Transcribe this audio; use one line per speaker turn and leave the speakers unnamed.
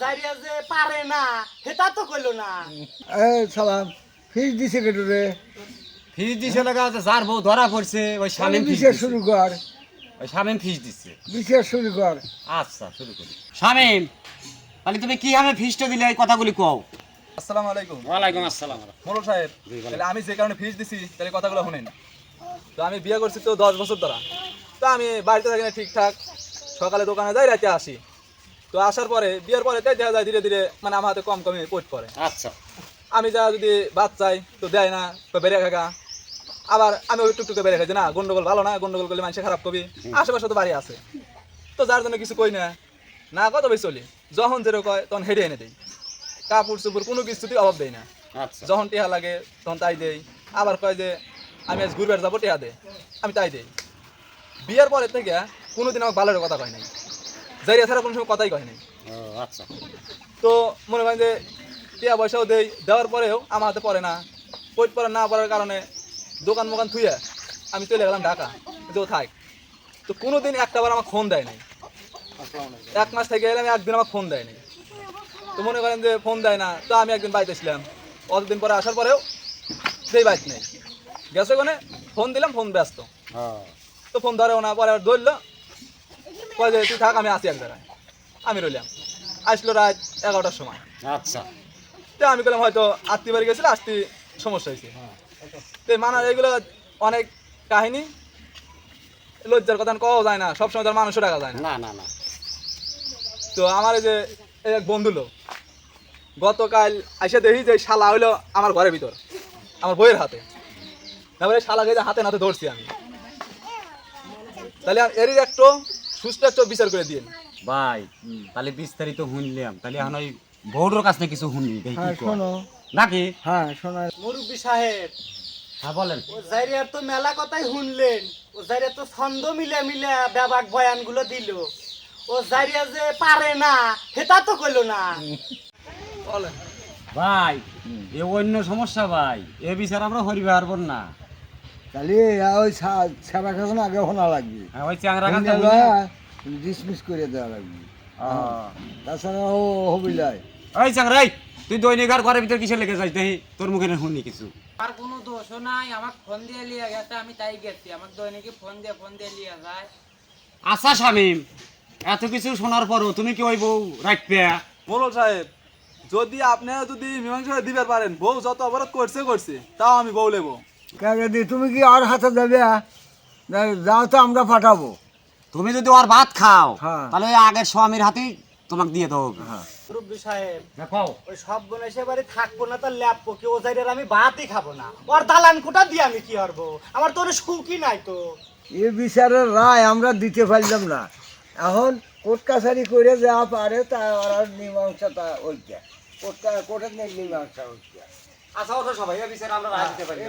জারিয়া যে পারে না সেটা তো কইলো না।
এ সালাম ফিস দিছে কেটু
ফিস দিছে লাগা আছে, যার বউ ধরা পড়ছে ওই স্বামী ফিস
শুরু কর।
ওই স্বামী ফিস দিচ্ছে
বিশেষ শুরু কর।
আচ্ছা শুরু করি। শামিম তাহলে তুমি কি আমি ফিসটা দিলে এই কথাগুলি কও?
আসসালামু আলাইকুম।
ওয়ালাইকুম আসসালাম।
মোরল সাহেব তাহলে আমি যে কারণে ফিস দিছি তাহলে কথাগুলো শুনেন। তো আমি বিয়ে করছি তো দশ বছর ধরা। তো আমি বাড়িতে থাকি না ঠিকঠাক। সকালে দোকানে যাই রাতে আসি। তো আসার পরে বিয়ের পরে তাই দেখা যায় ধীরে ধীরে মানে আমার হাতে কম কমে পোট পড়ে।
আচ্ছা।
আমি যা যদি ভাত চাই তো দেয় না তো বেড়ে খাগা। আবার আমি ওই টুকটুকে বেড়ে খাই না গন্ডগোল ভালো না গন্ডগোল করলে মানুষ খারাপ করবি। আশেপাশে তো বাড়ি আছে। তো যার জন্য কিছু কই না। না কত বেশি চলি। যখন যেরকম কয় তখন হেঁটে এনে দেই। কাপড় চুপুর কোনো কিছুতেই অভাব দেয় না।
আচ্ছা।
যখন টেহা লাগে তখন তাই দেই। আবার কয় যে আমি আজ ঘুরবে যাব টেহা দে। আমি তাই দেই। বিয়ের পরে থেকে কোনোদিন আমাকে ভালো কথা কয় নাই। যাই ছাড়া কোনো সময় কথাই কয় নাই।
আচ্ছা।
তো মনে করেন যে টিয়া পয়সাও দেই দেওয়ার পরেও আমার হাতে পড়ে না। পৈট পরে না পড়ার কারণে দোকান মোকান থুয়ে আমি চলে গেলাম ঢাকা যে থাক। তো কোনো দিন একটা বার আমার ফোন দেয় নাই। এক মাস থেকে এলাম একদিন আমার ফোন দেয় নাই। তো মনে করেন যে ফোন দেয় না তো আমি একদিন বাড়িতে ছিলাম অতদিন পরে আসার পরেও সেই বাইক নেই। গেছে কোনে? ফোন দিলাম ফোন ব্যস্ত।
হ্যাঁ।
তো ফোন ধরেও না পরে আবার ধরলো। কয় যে তুই থাক আমি আসি এক জায়গায়। আমি রইলাম। আসলো রাত এগারোটার সময়।
আচ্ছা।
তো আমি বললাম হয়তো আত্মীয় বাড়ি গেছিল আসতে সমস্যা হয়েছে। তো মানা এগুলো অনেক কাহিনী। লজ্জার কথা কওয়া যায় না সবসময় তার মানুষও ডাকা যায় না।
না না
তো আমার এই যে এই এক বন্ধু লোক গতকাল এসে দেখি যে শালা হইল আমার ঘরের ভিতর আমার বইয়ের হাতে। তারপরে শালাকে হাতে নাতে ধরছি আমি। তাহলে এরই একটু সুস্থ একটু বিচার করে দিন
ভাই তাহলে বিস্তারিত শুনলাম। তাহলে এখন ওই বউডোর কাছ থেকে কিছু দেখি
হ্যাঁ। শোনো।
নাকি?
হ্যাঁ শোনা।
মুরব্বী সাহেব
হ্যাঁ বলেন।
ও জারিয়ার তো মেলা কথাই শুনলেন। ও জারিয়া তো ছন্দ মিলে মিলে ব্যাবাক বয়ানগুলো দিল। ও জারিয়া যে পারে না সেটা তো কইলো না।
বলেন।
ভাই এ অন্য সমস্যা ভাই। এ বিচার আমরা হরিবে পারব না।
তাহলে ওই সেবা আগে শোনা লাগবে।
হ্যাঁ, ওই চ্যাংরা
ডিসমিস করে দেওয়া লাগবে। তাছাড়া ও
ওই এই, তুই দৈনিক আর ঘরের ভিতরে কিসে লেগে যাস? দেখি তোর মুখে না শুনি কিছু।
আর কোনো দোষও নাই আমাকে ফোন দিয়ে লিয়ে গেছে আমি তাই গেছি। আমাকে দৈনিকে ফোন দিয়ে ফোন দিয়ে লিয়ে যায়।
আচ্ছা শামিম এত কিছু শোনার পরও তুমি কি ওই বউ রাখবে
মোরল সাহেব যদি আপনি যদি মীমাংসা দিবার পারেন বউ যত অবরোধ করছে করছে তাও আমি বউ লেবো।
তুমি কি আর হাতে দেবে? যাও তো আমরা পাঠাবো।
তুমি যদি ওর ভাত খাও
হ্যাঁ।
তাহলে ওই আগের স্বামীর হাতেই তোমাকে দিয়ে দেবো।
মুরব্বী সাহেব ওই সব বোন এসে বাড়ি থাকব না তার ল্যাপবো। কি ও জারিয়ার আমি ভাতই খাব না। ওর দালান কোটা দিয়ে আমি কি হরবো? আমার তো সুখই নাই তো।
এ বিচারের রায় আমরা দিতে পারলাম না। এখন কোর্ট কাছারি করে যা পারে তা ওরা মীমাংসা তা ওইটা কোর্ট কোর্টের মীমাংসা ওইটা
আচ্ছা ওঠো সবাই বিচার আমরা রায় দিতে পারি